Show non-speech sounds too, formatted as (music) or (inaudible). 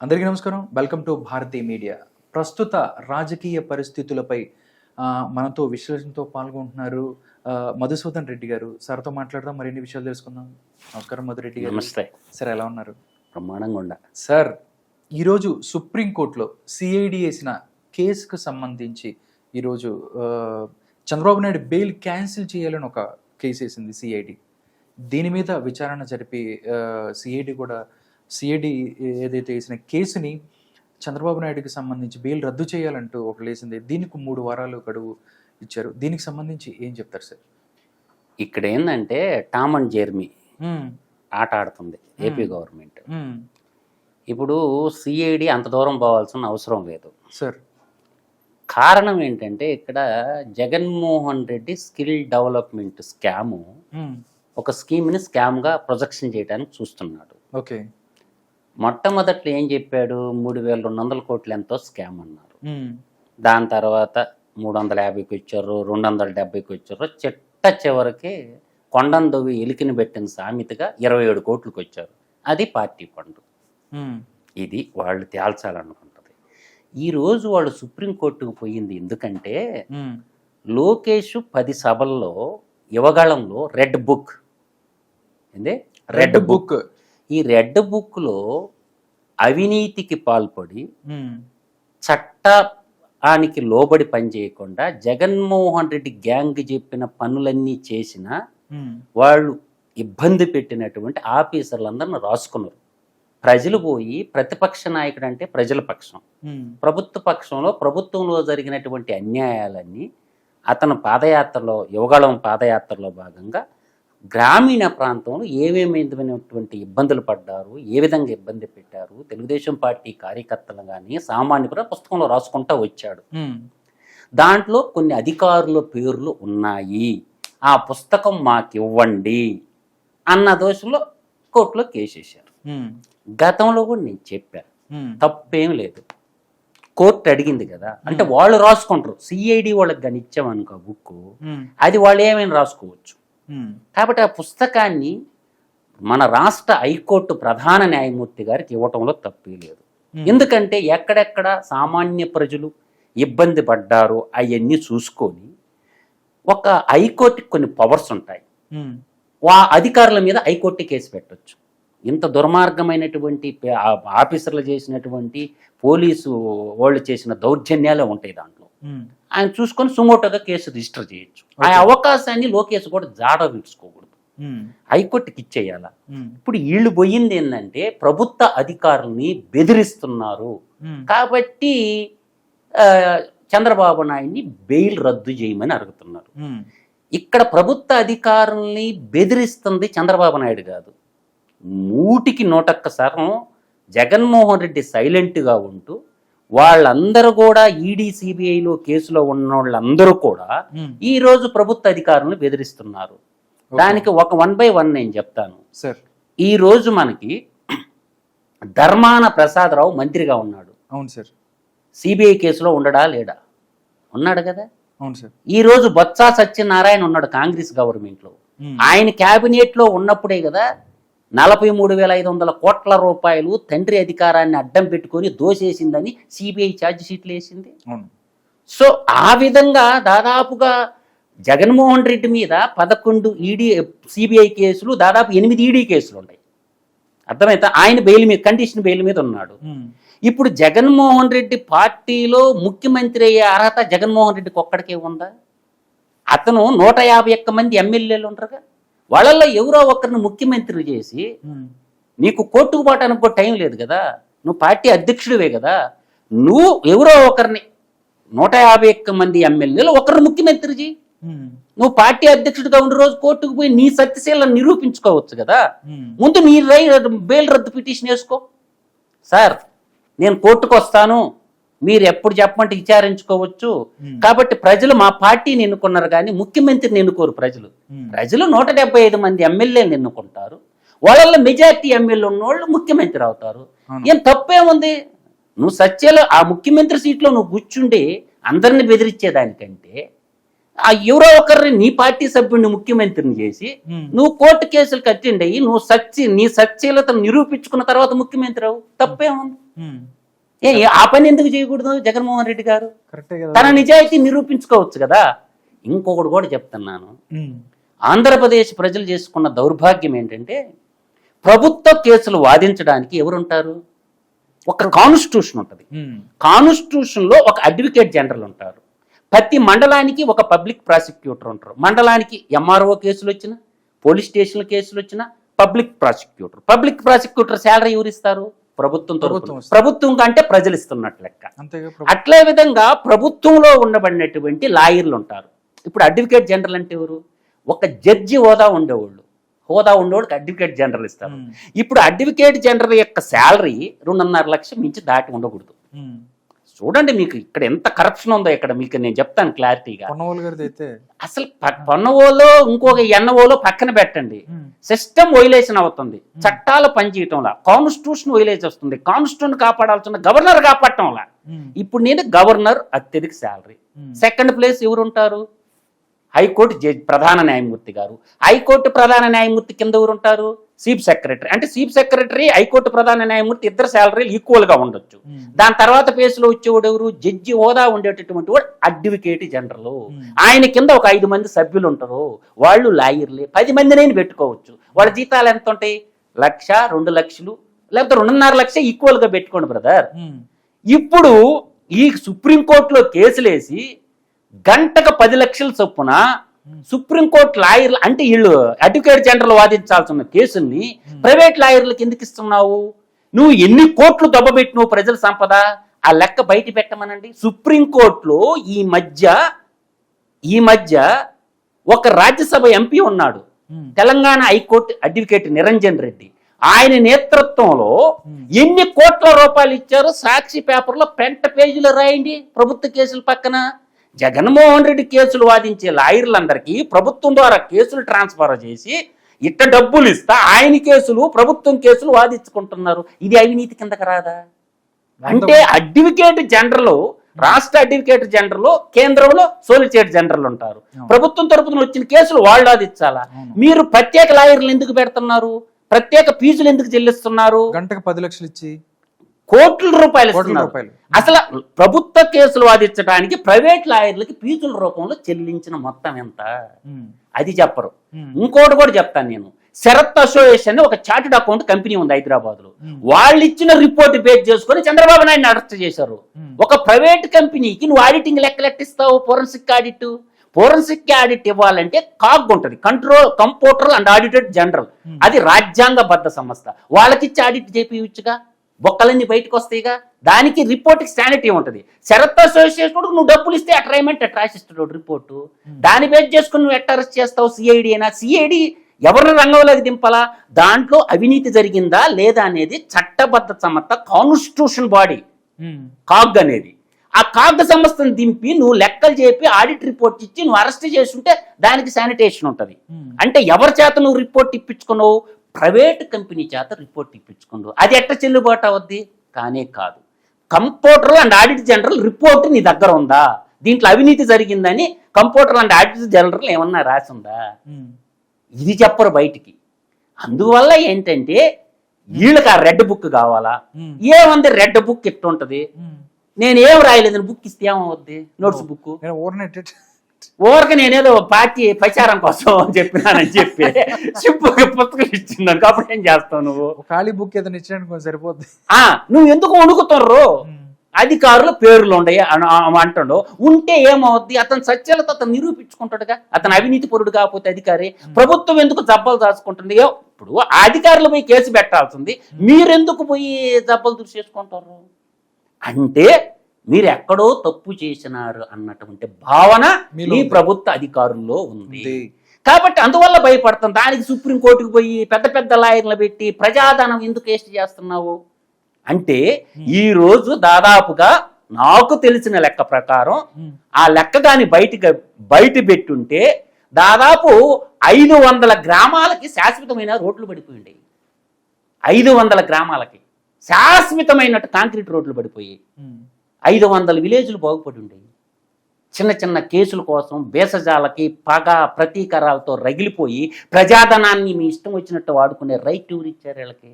అందరికీ నమస్కారం. Welcome to Bharati media ప్రస్తుత రాజకీయ పరిస్థితులపై మనతో విశ్లేషణతో పాల్గొంటున్నారు మధుసూదన్ రెడ్డి గారు. సార్తో మాట్లాడదాం మరిన్ని విషయాలు తెలుసుకుందాం. నమస్కారం మధురెడ్డి గారు. నమస్తే. సార్ ఎలా ఉన్నారు? బ్రహ్మాండంగా ఉండ. సార్ ఈరోజు సుప్రీంకోర్టులో సిఐడి వేసిన కేసుకు సంబంధించి ఈరోజు చంద్రబాబు నాయుడు బెయిల్ క్యాన్సిల్ చేయాలని ఒక కేసు వేసింది సిఐడి దీని మీద విచారణ జరిపి సిఐడి కూడా సిఐడి ఏదైతే వేసిన కేసుని చంద్రబాబు నాయుడుకి సంబంధించి బెయిల్ రద్దు చేయాలంటూ ఒక లేసింది దీనికి మూడు వారాలు గడువు ఇచ్చారు దీనికి సంబంధించి ఏం చెప్తారు సార్ ఇక్కడ ఏంటంటే టామ్ అండ్ జెర్మీ. ఆట ఆడుతుంది ఏపీ. గవర్నమెంట్. ఇప్పుడు సిఐడి అంత దూరం పోవాల్సిన అవసరం లేదు సార్ కారణం ఏంటంటే ఇక్కడ Jaganmohan Reddy skill development scam. ఒక స్కీమ్ని స్కామ్గా ప్రొజెక్షన్ చేయడానికి చూస్తున్నాడు ఓకే మొట్టమొదట్లో ఏం చెప్పాడు? మూడు వేల రెండు వందల కోట్లు ఎంతో స్కామ్ అన్నారు. దాని తర్వాత మూడు వందల యాభైకి వచ్చారు రెండు వందల డెబ్బైకి వచ్చారు. చిట్ట చివరికి కొండందవి ఎలికిని పెట్టిన సామెతగా ఇరవై ఏడు కోట్లకు వచ్చారు. అది పార్టీ ఫండ్. ఇది వాళ్ళు తేల్చాలనుకుంటుంది. ఈరోజు వాళ్ళు సుప్రీంకోర్టుకు పోయింది ఎందుకంటే. లోకేష్ పది సభల్లో యువగళంలో రెడ్ బుక్. ఏంది? Red book. ఈ రెడ్ బుక్లో అవినీతికి పాల్పడి. చట్టానికి లోబడి పనిచేయకుండా జగన్మోహన్ రెడ్డి గ్యాంగ్ చెప్పిన పనులన్నీ చేసిన. వాళ్ళు ఇబ్బంది పెట్టినటువంటి ఆఫీసర్లందరిని రాసుకున్నారు ప్రజలు పోయి ప్రతిపక్ష నాయకుడు అంటే ప్రజల పక్షం. ప్రభుత్వ పక్షంలో ప్రభుత్వంలో జరిగినటువంటి అన్యాయాలన్నీ అతను పాదయాత్రలో యువగళం పాదయాత్రలో భాగంగా గ్రామీణ ప్రాంతంలో ఏమేమైనటువంటి ఇబ్బందులు పడ్డారు ఏ విధంగా ఇబ్బంది పెట్టారు తెలుగుదేశం పార్టీ కార్యకర్తలు కానీ సామాన్యులు పుస్తకంలో రాసుకుంటా వచ్చాడు. దాంట్లో కొన్ని అధికారుల పేర్లు ఉన్నాయి ఆ పుస్తకం మాకు ఇవ్వండి అన్న దోషంలో కోర్టులో కేసేశారు. గతంలో కూడా నేను చెప్పాను. తప్పేం లేదు కోర్టు అడిగింది కదా అంటే వాళ్ళు రాసుకుంటారు సిఐడి వాళ్ళకి కానీ ఇచ్చామనుకో బుక్. అది వాళ్ళు ఏమైనా రాసుకోవచ్చు. కాబట్టి ఆ పుస్తకాన్ని మన రాష్ట్ర హైకోర్టు ప్రధాన న్యాయమూర్తి గారికి ఇవ్వటంలో తప్పే లేదు మ్మ్. ఎందుకంటే ఎక్కడెక్కడ సామాన్య ప్రజలు ఇబ్బంది పడ్డారో అవన్నీ చూసుకొని ఒక హైకోర్టుకి కొన్ని పవర్స్ ఉంటాయి మ్మ్. వా అధికారుల మీద హైకోర్టు కేసు పెట్టొచ్చు ఇంత దుర్మార్గమైనటువంటి ఆ ఆఫీసర్లు చేసినటువంటి పోలీసు వాళ్ళు చేసిన దౌర్జన్యాలే ఉంటాయి దాంట్లో. ఆయన చూసుకొని సుమోటోగా కేసు రిజిస్టర్ చేయొచ్చు ఆ. అవకాశాన్ని లోకేష్ కూడా జాడ విడుచుకోకూడదు. హైకోర్టుకి ఇచ్చేయాల. ఇప్పుడు వీళ్ళు పోయింది ఏంటంటే ప్రభుత్వ అధికారుల్ని బెదిరిస్తున్నారు. కాబట్టి చంద్రబాబు నాయుడిని బెయిల్ రద్దు చేయమని అడుగుతున్నారు. ఇక్కడ ప్రభుత్వ అధికారుల్ని బెదిరిస్తుంది చంద్రబాబు నాయుడు కాదు నూటికి నూటొక్క శాతం జగన్మోహన్ రెడ్డి సైలెంట్గా ఉంటూ వాళ్ళందరూ కూడా ఈడీ సిబిఐలో కేసులో ఉన్న వాళ్ళందరూ కూడా. ఈ రోజు ప్రభుత్వ అధికారులను బెదిరిస్తున్నారు. దానికి ఒక వన్ బై వన్ నేను చెప్తాను. సార్. ఈ రోజు మనకి ధర్మాన ప్రసాదరావు మంత్రిగా ఉన్నాడు. అవును సార్. సిబిఐ కేసులో ఉండడా లేడా? ఉన్నాడు కదా. అవును సార్. ఈ రోజు బొత్స సత్యనారాయణ ఉన్నాడు కాంగ్రెస్ గవర్నమెంట్లో. మ్మ్. ఆయన క్యాబినెట్లో ఉన్నప్పుడే కదా నలభై మూడు వేల ఐదు వందల కోట్ల రూపాయలు తండ్రి అధికారాన్ని అడ్డం పెట్టుకొని దోసేసిందని సిబిఐ ఛార్జ్ షీట్లు వేసింది. సో ఆ విధంగా దాదాపుగా జగన్మోహన్ రెడ్డి మీద పదకొండు ఈడీ సిబిఐ కేసులు దాదాపు ఎనిమిది ఈడీ కేసులు ఉన్నాయి. అర్థమైతే ఆయన బెయిల్ మీద కండిషన్ బెయిల్ మీద ఉన్నాడు. ఇప్పుడు జగన్మోహన్ రెడ్డి పార్టీలో ముఖ్యమంత్రి అయ్యే అర్హత జగన్మోహన్ రెడ్డికి ఒక్కడికే ఉందా? అతను నూట యాభై ఒక్క మంది ఎమ్మెల్యేలు ఉంటారుగా వాళ్ళల్లో ఎవరో ఒకరిని ముఖ్యమంత్రి చేసి. నీకు కోర్టుకు పోవటానికి కూడా టైం లేదు కదా నువ్వు పార్టీ అధ్యక్షుడివే కదా నువ్వు ఎవరో ఒకరిని నూట యాభై ఒక్క మంది ఎమ్మెల్యేలు ఒకరిని ముఖ్యమంత్రి చేయి మ్మ్. నువ్వు పార్టీ అధ్యక్షుడిగా ఉండే రోజు కోర్టుకు పోయి నీ సత్యశీలను నిరూపించుకోవచ్చు కదా. ముందు నీ రై బెయిల్ రద్దు పిటిషన్ వేసుకో సార్ నేను కోర్టుకు వస్తాను మీరు ఎప్పుడు చెప్పమంటే విచారించుకోవచ్చు. కాబట్టి ప్రజలు మా పార్టీని ఎన్నుకున్నారు కానీ ముఖ్యమంత్రిని ఎన్నుకోరు ప్రజలు. ప్రజలు నూట డెబ్బై ఐదు మంది ఎమ్మెల్యేలు ఎన్నుకుంటారు వాళ్ళల్లో మెజార్టీ ఎమ్మెల్యే ఉన్నోళ్ళు ముఖ్యమంత్రి అవుతారు. ఏం తప్పేముంది నువ్వు సత్యలో ఆ ముఖ్యమంత్రి సీట్లో నువ్వు కూర్చుండి అందరిని బెదిరించేదానికంటే ఆ ఎవరో ఒకరిని నీ పార్టీ సభ్యుడిని ముఖ్యమంత్రిని చేసి. నువ్వు కోర్టు కేసులు అయ్యి నువ్వు సచ్చి నీ సత్యలతను నిరూపించుకున్న తర్వాత ముఖ్యమంత్రి అవు తప్పేముంది ఆ పని ఎందుకు చేయకూడదు జగన్మోహన్ రెడ్డి గారు? తన నిజాయితీ నిరూపించుకోవచ్చు కదా. ఇంకొకటి కూడా చెప్తున్నాను. ఆంధ్రప్రదేశ్ ప్రజలు చేసుకున్న దౌర్భాగ్యం ఏంటంటే ప్రభుత్వ కేసులు వాదించడానికి ఎవరుంటారు? ఒక కాన్స్టిట్యూషన్ ఉంటుంది. ఉమ్. కాన్స్టిట్యూషన్లో ఒక అడ్వకేట్ జనరల్ ఉంటారు. ప్రతి మండలానికి ఒక పబ్లిక్ ప్రాసిక్యూటర్ ఉంటారు. మండలానికి ఎంఆర్ఓ కేసులు వచ్చిన పోలీస్ స్టేషన్ కేసులు వచ్చిన public prosecutor. Public prosecutor salary ఎవరు ఇస్తారు ప్రభుత్వం ప్రభుత్వం కంటే ప్రజలు ఇస్తున్నట్లు లెక్క. అట్లే విధంగా ప్రభుత్వంలో ఉండబడినటువంటి లాయర్లు ఉంటారు. ఇప్పుడు అడ్వకేట్ జనరల్ అంటే ఎవరు? ఒక జడ్జి హోదా ఉండేవాళ్ళు. హోదా ఉండేవాళ్ళకి అడ్వకేట్ జనరల్ ఇస్తారు. ఇప్పుడు అడ్వకేట్ జనరల్ యొక్క శాలరీ రెండున్నర లక్షలు మించి దాటి ఉండకూడదు. చూడండి మీకు ఇక్కడ ఎంత కరప్షన్ ఉందో ఇక్కడ మీకు నేను చెప్తాను క్లారిటీగా అసలు పన్నువోలో ఇంకొక ఎన్నవోలో పక్కన పెట్టండి. సిస్టమ్ వైలేషన్ అవుతుంది. చట్టాలు పనిచేయటంలా. కాన్స్టిట్యూషన్ వైలేషన్ వస్తుంది. కాన్స్టిట్యూషన్ కాపాడాల్సిన గవర్నర్ కాపాడటంలా. ఇప్పుడు నేను గవర్నర్ అత్యధిక శాలరీ. సెకండ్ ప్లేస్ ఎవరు ఉంటారు హైకోర్టు జడ్జి ప్రధాన న్యాయమూర్తి గారు. హైకోర్టు ప్రధాన న్యాయమూర్తి కింద ఎవరు ఉంటారు చీఫ్ సెక్రటరీ. అంటే చీఫ్ సెక్రటరీ హైకోర్టు ప్రధాన న్యాయమూర్తి ఇద్దరు శాలరీలు ఈక్వల్గా ఉండొచ్చు. దాని తర్వాత పేసులో వచ్చేవాడు ఎవరు? జడ్జి హోదా ఉండేటటువంటి వాడు అడ్వకేట్ జనరల్. ఆయన కింద ఒక ఐదు మంది సభ్యులు ఉంటారు. వాళ్ళు లాయర్లే. పది మందినైనా పెట్టుకోవచ్చు. వాళ్ళ జీతాలు ఎంత ఉంటాయి? లక్ష రెండు లక్షలు లేకపోతే రెండున్నర లక్ష ఈక్వల్గా పెట్టుకోండి బ్రదర్. ఇప్పుడు ఈ సుప్రీంకోర్టులో కేసులేసి గంటకు పది లక్షల చొప్పున సుప్రీంకోర్టు లాయర్లు అంటే వీళ్ళు అడ్వకేట్ జనరల్ వాదించాల్సిన కేసుల్ని ప్రైవేట్ లాయర్లకు ఎందుకు ఇస్తున్నావు? నువ్వు ఎన్ని కోట్లు దెబ్బపెట్టినావు ప్రజల సంపద? ఆ లెక్క బయట పెట్టమనండి. సుప్రీంకోర్టులో ఈ మధ్య ఈ మధ్య ఒక రాజ్యసభ ఎంపీ ఉన్నాడు. Telangana high court advocate Niranjan Reddy. ఆయన నేతృత్వంలో. ఎన్ని కోట్ల రూపాయలు ఇచ్చారో సాక్షి పేపర్లో పెంట పేజీలో రాయండి ప్రభుత్వ కేసుల పక్కన. జగన్మోహన్ రెడ్డి కేసులు వాదించే లాయర్లందరికీ ప్రభుత్వం ద్వారా కేసులు ట్రాన్స్ఫర్ చేసి ఇట్ట డబ్బులు ఇస్తా ఆయన కేసులు ప్రభుత్వం కేసులు వాదించుకుంటున్నారు. ఇది అవినీతి కిందకి రాదా? అంటే అడ్వకేట్ జనరల్ రాష్ట్ర అడ్వకేట్ జనరల్ కేంద్రంలో సోలిసిటర్ జనరల్ ఉంటారు. ప్రభుత్వం తరపున వచ్చిన కేసులు వాళ్ళు వాదించాలా. మీరు ప్రత్యేక లాయర్లు ఎందుకు పెడుతున్నారు? ప్రత్యేక ఫీజులు ఎందుకు చెల్లిస్తున్నారు? గంటకు పది లక్షలు ఇచ్చి కోట్ల రూపాయలు ఇస్తున్నారు. అసలు ప్రభుత్వ కేసులు వాదించడానికి ప్రైవేట్ లాయర్లకి ఫీజుల రూపంలో చెల్లించిన మొత్తం ఎంత. అది చెప్పరు. ఇంకోటి కూడా చెప్తాను నేను. శరత్ అసోసియేషన్ ఒక చార్టెడ్ అకౌంట్ కంపెనీ ఉంది హైదరాబాద్లో. వాళ్ళు ఇచ్చిన రిపోర్ట్ బేస్ చేసుకొని చంద్రబాబు నాయుడు అరెస్ట్ చేశారు. ఒక ప్రైవేట్ కంపెనీకి నువ్వు ఆడిటింగ్ లెక్కలెట్టిస్తావు ఫోరెన్సిక్ ఆడిట్. ఫోరెన్సిక్ ఆడిట్ ఇవ్వాలంటే కాగ్ ఉంటుంది. Control computer and audited general. అది రాజ్యాంగబద్ధ సంస్థ. వాళ్ళకిచ్చి ఆడిట్ చేపించగా బొక్కలన్నీ బయటకు వస్తాయిగా దానికి రిపోర్ట్కి స్టాండర్టీ ఉంటుంది. శరత్ అసోసియేషన్ నువ్వు డబ్బులు ఇస్తే ఏమంటే అట్లా రాసిస్తాడు రిపోర్టు. దాన్ని బేస్ చేసుకుని నువ్వు ఎట్లా అరెస్ట్ చేస్తావు సిఐడి అయినా? సిఐడి ఎవరిని రంగంలోకి దింపాలా? దాంట్లో అవినీతి జరిగిందా లేదా అనేది చట్టబద్ధ సంస్థ కాన్స్టిట్యూషన్ బాడీ. కాగ్ అనేది. ఆ కాగ్ సంస్థను దింపి నువ్వు లెక్కలు చెప్పి ఆడిట్ రిపోర్ట్ ఇచ్చి నువ్వు అరెస్ట్ చేస్తుంటే దానికి శానిటేషన్ ఉంటుంది. అంటే ఎవరి చేత నువ్వు రిపోర్ట్ ఇప్పించుకున్నావు? ప్రైవేట్ కంపెనీ చేత రిపోర్ట్ ఇప్పించుకున్నావు అది ఎట్ట చెల్లుబాటు అవుద్ది? కానే కాదు. Computer and audit general report నీ దగ్గర ఉందా? దీంట్లో అవినీతి జరిగిందని కంప్యూటర్ అండ్ ఆడిట్ జనరల్ ఏమన్నా రాసి ఉందా ఉమ్. ఇది చెప్పరు బయటికి. అందువల్ల ఏంటంటే వీళ్ళకి ఆ రెడ్ బుక్ కావాలా. ఏముంది రెడ్ బుక్ ఎట్టుంటది. నేను ఏం రాయలేదు బుక్ ఇస్తే ఏమవుద్ది? నోట్స్ బుక్ ఊరికి నేనేదో పార్టీ ప్రచారం కోసం (laughs) చెప్పినానని చెప్పి (laughs) చెప్పు పుస్తకం ఇచ్చిందాను అప్పుడు ఏం చేస్తావు నువ్వు? ఖాళీ బుక్ ఏదైనా ఇచ్చినట్టు కొంచెం సరిపోద్ది. ఆ నువ్వు ఎందుకు వణుకుతుర్రు. అధికారులు పేర్లు ఉండయి అని అంటాడు ఉంటే ఏమవుద్ది? అతను సత్యాలతో అతను నిరూపించుకుంటాడుగా. అతను అవినీతి పరుడు కాకపోతే అధికారి. ప్రభుత్వం ఎందుకు జబ్బలు దాచుకుంటుంది? ఇప్పుడు ఆ అధికారులు పోయి కేసు పెట్టాల్సింది. మీరెందుకు పోయి జబ్బలు దూసేసుకుంటారు అంటే మీరు ఎక్కడో తప్పు చేసినారు అన్నటువంటి భావన ఉంది. ప్రభుత్వ అధికారుల్లో ఉంది. కాబట్టి అందువల్ల భయపడతాం దానికి సుప్రీంకోర్టుకు పోయి పెద్ద పెద్ద లాయర్లు పెట్టి ప్రజాధనం ఎందుకు వేస్ట్ చేస్తున్నావు అంటే ఈ రోజు దాదాపుగా నాకు తెలిసిన లెక్క ప్రకారం. ఆ లెక్క కానీ బయటికి బయట పెట్టుంటే దాదాపు ఐదు వందల గ్రామాలకి శాశ్వతమైన రోడ్లు పడిపోయింది ఐదు వందల గ్రామాలకి శాశ్వతమైనట్టు కాంక్రీట్ రోడ్లు పడిపోయాయి. ఐదు వందల విలేజ్లు బాగుపడి ఉండేవి. చిన్న చిన్న కేసుల కోసం బేసజాలకి పగ ప్రతీకారాలతో రగిలిపోయి ప్రజాధనాన్ని మీ ఇష్టం వచ్చినట్టు వాడుకునే రైట్ ఎవరు వీళ్ళకి?